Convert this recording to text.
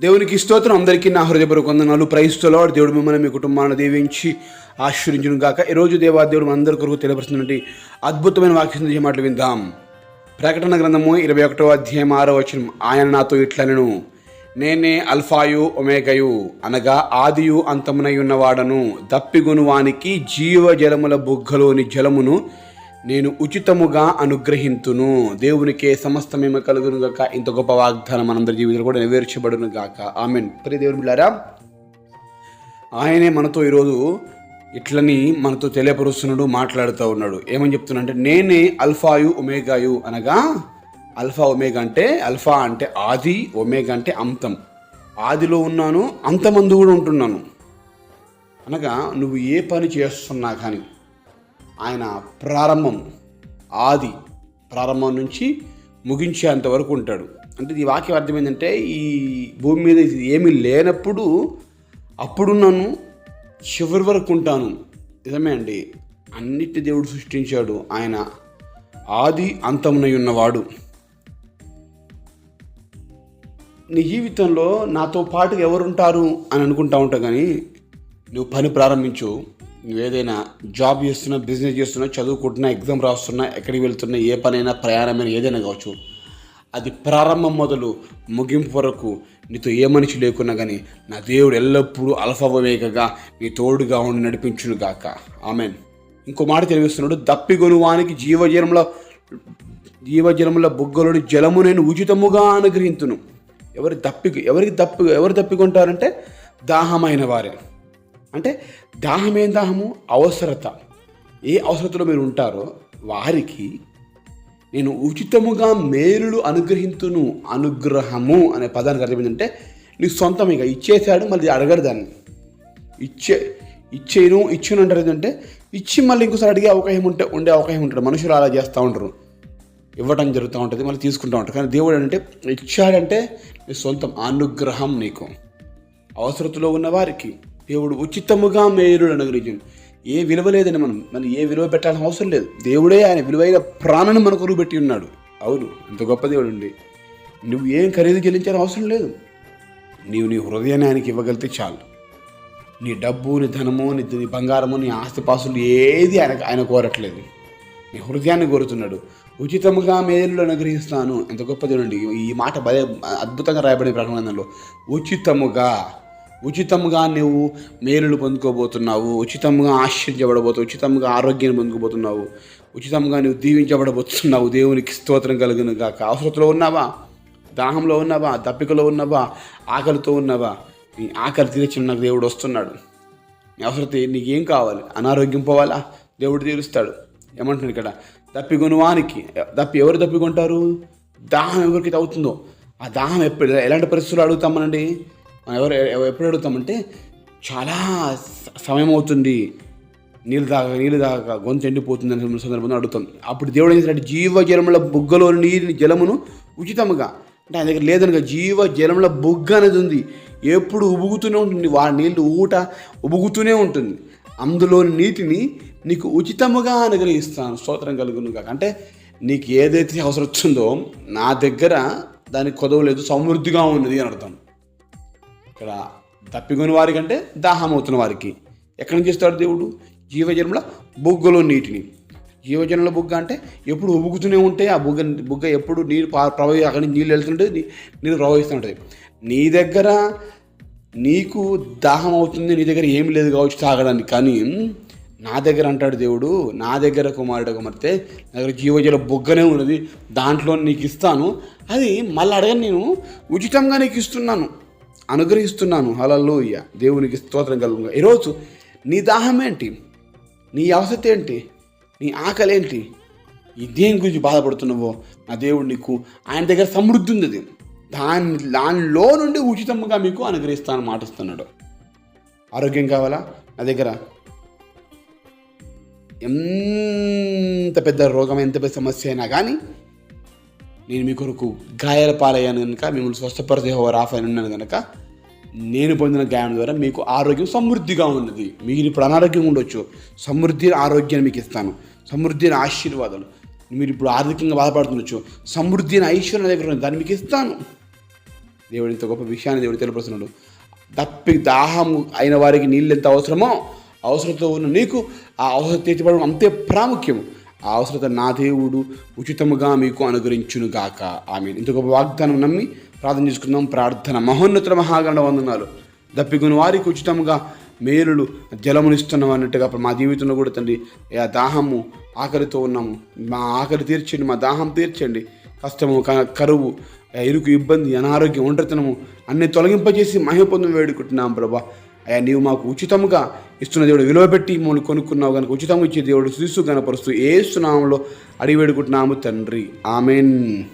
దేవునికి స్తోత్రం. అందరికీ నా హృదయపూర్వక వందనాలు. ప్రైస్తులో దేవుడు మిమ్మల్ని మీ కుటుంబాన్ని దీవించి ఆశ్రయించును గాక. ఈరోజు దేవా దేవుడు అందరి కొరకు తెలియపరుస్తున్నటువంటి అద్భుతమైన వాక్యం మాటలు విందాం. ప్రకటన గ్రంథము ఇరవై ఒకటో అధ్యాయం ఆరో వచనం. ఆయన నాతో ఇట్లనను నేనే అల్ఫాయు ఒమేగయు అనగా ఆదియు అంతమునై ఉన్నవాడను. దప్పిగొను వానికి జీవజలముల బుగ్గలోని జలమును నేను ఉచితముగా అనుగ్రహింతును. దేవునికే సమస్తమేమ కలుగును గాక ఇంత గొప్ప వాగ్దానం మనందరి జీవితంలో కూడా నెరవేర్చబడును గాక ఆమెన్. ప్రియ దేవుని బిళ్ళారా ఆయనే మనతో ఈరోజు ఇట్లని మనతో తెలియపరుస్తున్నాడు మాట్లాడుతూ ఉన్నాడు. ఏమని చెప్తున్నాడంటే నేనే అల్ఫాయు ఒమేగాయు అనగా అల్ఫా ఒమేగా అంటే అల్ఫా అంటే ఆది ఒమేగా అంటే అంతం. ఆదిలో ఉన్నాను అంతమందు కూడా ఉంటున్నాను. అనగా నువ్వు ఏ పని చేస్తున్నా కానీ ఆయన ప్రారంభం ఆది ప్రారంభం నుంచి ముగించేంత వరకు ఉంటాడు. అంటే ఈ వాక్యం అర్థం ఏంటంటే ఈ భూమి మీద ఇది ఏమీ లేనప్పుడు అప్పుడు నన్ను చివరి వరకు ఉంటాను. నిజమే అండి. అన్నిటి దేవుడు సృష్టించాడు. ఆయన ఆది అంతమునై ఉన్నవాడు. నీ జీవితంలో నాతో పాటు ఎవరుంటారు అని అనుకుంటా ఉంటా కానీ నువ్వు పని ప్రారంభించు. నువ్వు ఏదైనా జాబ్ చేస్తున్నా బిజినెస్ చేస్తున్నా చదువుకుంటున్నా ఎగ్జామ్ రాస్తున్నా ఎక్కడికి వెళ్తున్నా ఏ పనైనా ప్రయాణమైనా ఏదైనా కావచ్చు అది ప్రారంభం మొదలు ముగింపు వరకు నీతో ఏ మనిషి లేకున్నా కానీ నా దేవుడు ఎల్లప్పుడూ అల్ఫవేగగా నీ తోడుగా ఉండి నడిపించును గాక. ఆమెన్. ఇంకో మాట తెలివిస్తున్నాడు దప్పిగొనువానికి జీవజలంలో జీవజలముల బుగ్గలోని జలము నేను ఉచితముగా అనుగ్రహించును ఎవరి దప్పి ఎవరికి దప్పి ఎవరు దప్పికొంటారంటే దాహమైన వారే. అంటే దాహం ఏం దాహము? అవసరత. ఏ అవసరతలో మీరు ఉంటారో వారికి నేను ఉచితముగా మేలులు అనుగ్రహింతును. అనుగ్రహము అనే పదానికి అర్థం ఏంటంటే నీ సొంతం ఇక ఇచ్చేసాడు మళ్ళీ అడగడు దాన్ని. ఇచ్చే ఇచ్చేను ఇచ్చేను అంటారు ఏంటంటే ఇచ్చి మళ్ళీ ఇంకోసారి అడిగే అవకాశం ఉంటే ఉండే అవకాశం ఉంటుంది మనుషులు అలా చేస్తూ ఉంటారు ఇవ్వడం జరుగుతూ ఉంటుంది మళ్ళీ తీసుకుంటూ ఉంటారు. కానీ దేవుడు అంటే ఇచ్చాడంటే నీ సొంతం అనుగ్రహం నీకు. అవసరతలో ఉన్న వారికి. దేవుడు ఉచితముగా మేలుడు అనుగ్రహించింది ఏ విలువ లేదని మనం మనం ఏ విలువ పెట్టాల్సిన అవసరం లేదు. దేవుడే ఆయన విలువైన ప్రాణాన్ని మన కొరకు పెట్టి ఉన్నాడు. అవును ఇంత గొప్ప దేవుడు అండి. నువ్వు ఏం ఖరీదు చెల్లించాల్సిన అవసరం లేదు. నీవు నీ హృదయాన్ని ఆయనకి ఇవ్వగలిగితే చాలు. నీ డబ్బు నీ ధనము నీ బంగారము నీ ఆస్తిపాస్తులు ఏది ఆయన ఆయన కోరట్లేదు. నీ హృదయాన్ని కోరుతున్నాడు. ఉచితముగా మేలు అనుగ్రహిస్తాను. ఎంత గొప్ప దేవుడండి ఈ మాట భలే అద్భుతంగా రాయబడిన ప్రకటనలో ఉచితముగా ఉచితంగా నువ్వు మేలులు పొందుకోబోతున్నావు ఉచితంగా ఆశ్చర్యపడబోతావు ఉచితంగా ఆరోగ్యాన్ని పొందుకోబోతున్నావు ఉచితంగా నువ్వు దీవించబడబోతున్నావు. దేవునికి స్తోత్రం కలుగును గాక. అవసరతలో ఉన్నావా? దాహంలో ఉన్నావా? దప్పికలో ఉన్నావా? ఆకలితో ఉన్నావా? నీ ఆకలి తీర్చిన నాకు దేవుడు వస్తున్నాడు. నీ అవసరత నీకేం కావాలి? అనారోగ్యం పోవాలా? దేవుడు తీరుస్తాడు. ఏమంటున్నాడు ఇక్కడ? దప్పికొనువానికి దప్పి ఎవరు దప్పికొంటారు? దాహం ఎవరికైతే అవుతుందో? ఆ దాహం ఎప్పుడు? ఎలాంటి పరిస్థితులు అడుగుతామనండి మనం ఎవరు ఎప్పుడు అడుగుతామంటే చాలా సమయం అవుతుంది. నీళ్ళు తాగ నీళ్ళు తాగక గొంతు ఎండిపోతుంది అనే సందర్భంలో అడుగుతాం. అప్పుడు దేవుడు ఏం చేశాడు జీవ జలముల బుగ్గలో నీరు జలమును ఉచితముగా అంటే ఆయన దగ్గర లేదనగా జీవ జలముల బుగ్గ అనేది ఉంది. ఎప్పుడు ఉబుగుతూనే ఉంటుంది. వా నీళ్ళు ఊట ఉబుగుతూనే ఉంటుంది. అందులోని నీటిని నీకు ఉచితముగా అనుగ్రహిస్తాను. స్తోత్రం కలుగును కాక అంటే నీకు ఏదైతే అవసరం వచ్చిందో నా దగ్గర దానికి కొదవలేదు. సమృద్ధిగా ఉన్నది అని అర్థం. ఇక్కడ తప్పికొని వారికంటే దాహం అవుతున్న వారికి. ఎక్కడి నుంచి ఇస్తాడు దేవుడు? జీవజన్మల బుగ్గలో నీటిని. జీవజనుల బుగ్గ అంటే ఎప్పుడు ఉబుకుతూనే ఉంటే ఆ బుగ్గ బుగ్గ ఎప్పుడు నీరు ప్రవహి అక్కడి నుంచి నీళ్ళు వెళ్తుంటే నీరు ప్రవహిస్తూ ఉంటుంది. నీ దగ్గర నీకు దాహం అవుతుంది నీ దగ్గర ఏమి లేదు కావచ్చు తాగడానికి కానీ నా దగ్గర అంటాడు దేవుడు నా దగ్గర కుమారుడు కుమార్తె నా దగ్గర జీవజల బొగ్గనే ఉన్నది దాంట్లో నీకు ఇస్తాను. అది మళ్ళీ అడగని నేను ఉచితంగా నీకు ఇస్తున్నాను. అనుగ్రహిస్తున్నాను. హలలోయ దేవునికి స్తోత్రం కలుగుగా ఈరోజు నీ దాహం ఏంటి నీ అవసరం ఏంటి నీ ఆకలి ఏంటి ఈ దేని గురించి బాధపడుతున్నావో? నా దేవుడు నీకు ఆయన దగ్గర సమృద్ధి ఉంది అది దాని దానిలో నుండి ఉచితంగా మీకు అనుగ్రహిస్తాను మాటిస్తున్నాడు. ఆరోగ్యం కావాలా? నా దగ్గర ఎంత పెద్ద రోగం ఎంత పెద్ద సమస్య అయినా కానీ నేను మీ కొరకు గాయాల పాలయ్యాను కనుక మిమ్మల్ని స్వస్థపరిచే రాఫ్ అని ఉన్నాను కనుక నేను పొందిన గాయం ద్వారా మీకు ఆరోగ్యం సమృద్ధిగా ఉన్నది. మీరు ఇప్పుడు అనారోగ్యం ఉండొచ్చు. సమృద్ధి ఆరోగ్యాన్ని మీకు ఇస్తాను. సమృద్ధి ఆశీర్వాదాలు. మీరు ఇప్పుడు ఆర్థికంగా బాధపడుతుండొచ్చు. సమృద్ధి అయిన ఐశ్వర్యం దగ్గర ఉంది దాన్ని మీకు ఇస్తాను. దేవుడు ఇంత గొప్ప విషయాన్ని దేవుడు తెలియపరుస్తున్నాడు. దప్పి దాహం అయిన వారికి నీళ్ళు ఎంత అవసరమో అవసరంతో ఉన్న నీకు ఆ అవసరం తీర్చబడడం అంతే ప్రాముఖ్యం అవసరత నా దేవుడు ఉచితముగా మీకు అనుగ్రహించునుగాక. ఆమె ఇంత గొప్ప వాగ్దానం నమ్మి ప్రార్థన చేసుకుందాం. ప్రార్థన మహోన్నతుల మహాగణ వందనాలు. దప్పికొని వారికి ఉచితముగా మేలులు జలమునిస్తున్నాం అన్నట్టుగా మా జీవితంలో కూడా తండ్రి ఆ దాహము ఆకలితో ఉన్నాము. మా ఆకలి తీర్చండి మా దాహం తీర్చండి. కష్టము కరువు ఆ ఇరుకు ఇబ్బంది అనారోగ్యం ఒంటరితనము అన్ని తొలగింపజేసి మహిమ పొందం వేడుకుంటున్నాం ప్రభా. అయ్యా నీవు మాకు ఉచితముగా ఇస్తున్న దేవుడు విలువ పెట్టి మమ్మల్ని కొనుక్కున్నావు కనుక ఉచితంగా ఇచ్చే దేవుడు శిశు కనపరుస్తూ ఏ సునామంలో అడిగి వేడుకుంటున్నాము తండ్రి. ఆమెన్.